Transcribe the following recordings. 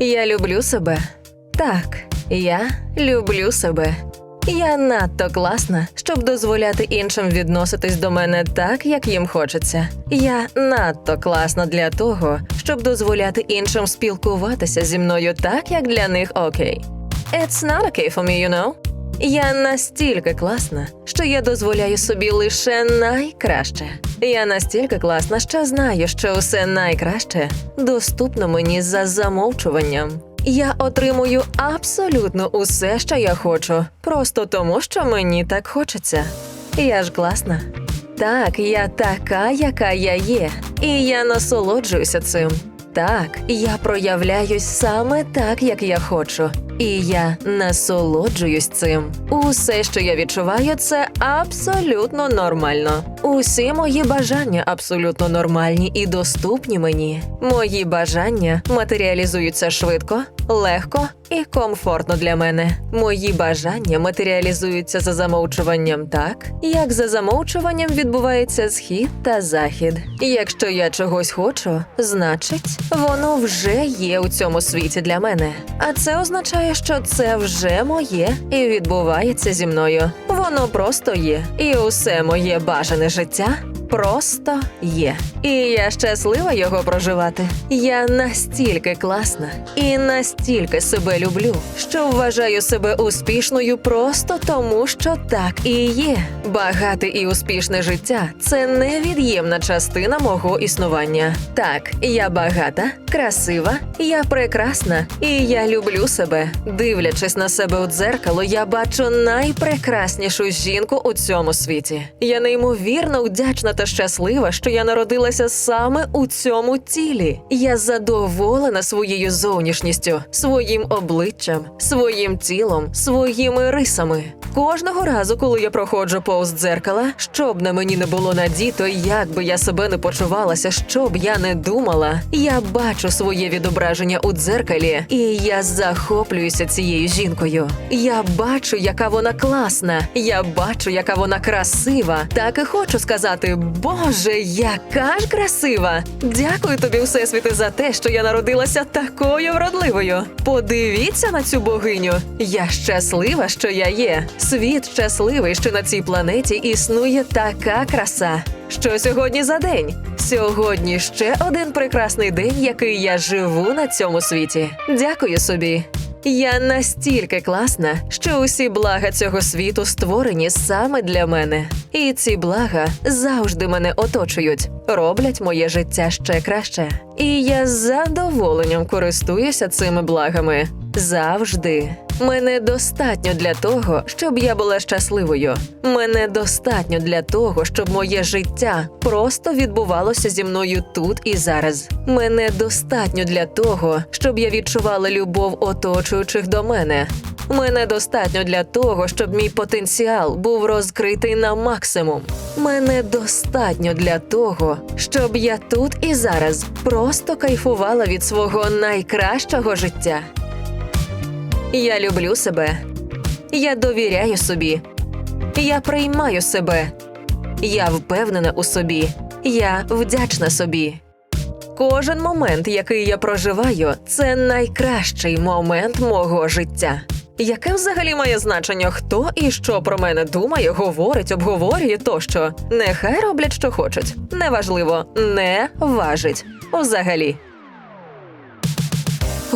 Я люблю себе. Так, я люблю себе. Я надто класна, щоб дозволяти іншим відноситись до мене так, як їм хочеться. Я надто класна для того, щоб дозволяти іншим спілкуватися зі мною так, як для них окей. It's not okay for me, you know? Я настільки класна, що я дозволяю собі лише найкраще. Я настільки класна, що знаю, що усе найкраще доступно мені за замовчуванням. Я отримую абсолютно усе, що я хочу, просто тому, що мені так хочеться. Я ж класна. Так, я така, яка я є, і я насолоджуюся цим. Так, я проявляюсь саме так, як я хочу, і я насолоджуюсь цим. Усе, що я відчуваю, це абсолютно нормально. Усі мої бажання абсолютно нормальні і доступні мені. Мої бажання матеріалізуються швидко, легко і комфортно для мене. Мої бажання матеріалізуються за замовчуванням так, як за замовчуванням відбувається схід та захід. Якщо я чогось хочу, значить воно вже є у цьому світі для мене. А це означає, що це вже моє і відбувається зі мною. Воно просто є, і усе моє бажане життя просто є. І я щаслива його проживати. Я настільки класна і настільки себе люблю, що вважаю себе успішною просто тому, що так і є. Багате і успішне життя це невід'ємна частина мого існування. Так, я багата, красива, я прекрасна, і я люблю себе. Дивлячись на себе у дзеркало, я бачу найпрекраснішу жінку у цьому світі. Я неймовірно вдячна та щаслива, що я народилася саме у цьому тілі. Я задоволена своєю зовнішністю, своїм обличчям, своїм тілом, своїми рисами. Кожного разу, коли я проходжу повз дзеркала, щоб на мені не було надіто, як би я себе не почувалася, що б я не думала, я бачу своє відображення у дзеркалі, і я захоплююся цією жінкою. Я бачу, яка вона класна. Я бачу, яка вона красива. Так і хочу сказати: Боже, яка ж красива! Дякую тобі, Всесвіти, за те, що я народилася такою вродливою. Подивіться на цю богиню. Я щаслива, що я є. Світ щасливий, що на цій планеті існує така краса. Що сьогодні за день? Сьогодні ще один прекрасний день, який я живу на цьому світі. Дякую собі. Я настільки класна, що усі блага цього світу створені саме для мене. І ці блага завжди мене оточують, роблять моє життя ще краще. І я з задоволенням користуюся цими благами. Завжди. Мене достатньо для того, щоб я була щасливою. Мене достатньо для того, щоб моє життя просто відбувалося зі мною тут і зараз. Мене достатньо для того, щоб я відчувала любов оточуючих до мене. Мене достатньо для того, щоб мій потенціал був розкритий на максимум. Мене достатньо для того, щоб я тут і зараз просто кайфувала від свого найкращого життя. Я люблю себе. Я довіряю собі. Я приймаю себе. Я впевнена у собі. Я вдячна собі. Кожен момент, який я проживаю, це найкращий момент мого життя. Яке взагалі має значення, хто і що про мене думає, говорить, обговорює тощо? Нехай роблять, що хочуть. Неважливо, не важить. Взагалі.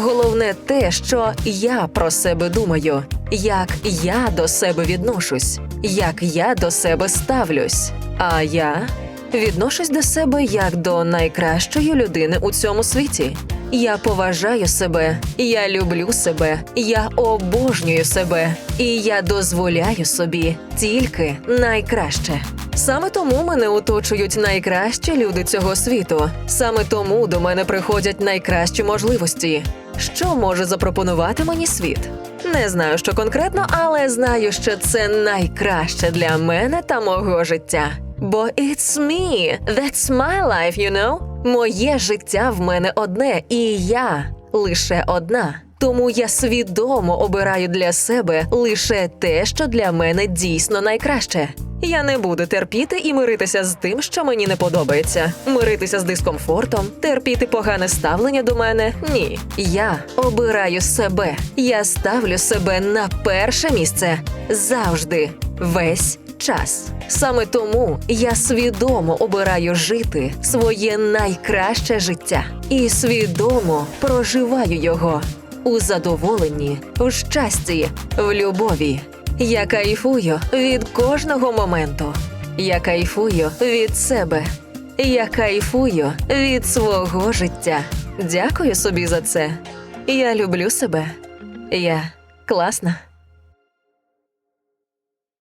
Головне те, що я про себе думаю, як я до себе відношусь, як я до себе ставлюсь. А я відношусь до себе як до найкращої людини у цьому світі. Я поважаю себе, я люблю себе, я обожнюю себе, і я дозволяю собі тільки найкраще. Саме тому мене оточують найкращі люди цього світу. Саме тому до мене приходять найкращі можливості. Що може запропонувати мені світ? Не знаю, що конкретно, але знаю, що це найкраще для мене та мого життя. Бо it's me, that's my life, you know? Моє життя в мене одне, і я лише одна. Тому я свідомо обираю для себе лише те, що для мене дійсно найкраще. Я не буду терпіти і миритися з тим, що мені не подобається. Миритися з дискомфортом, терпіти погане ставлення до мене. Ні. Я обираю себе. Я ставлю себе на перше місце завжди, весь час. Саме тому я свідомо обираю жити своє найкраще життя і свідомо проживаю його у задоволенні, в щасті, в любові. Я кайфую від кожного моменту. Я кайфую від себе. Я кайфую від свого життя. Дякую собі за це. Я люблю себе. Я класна.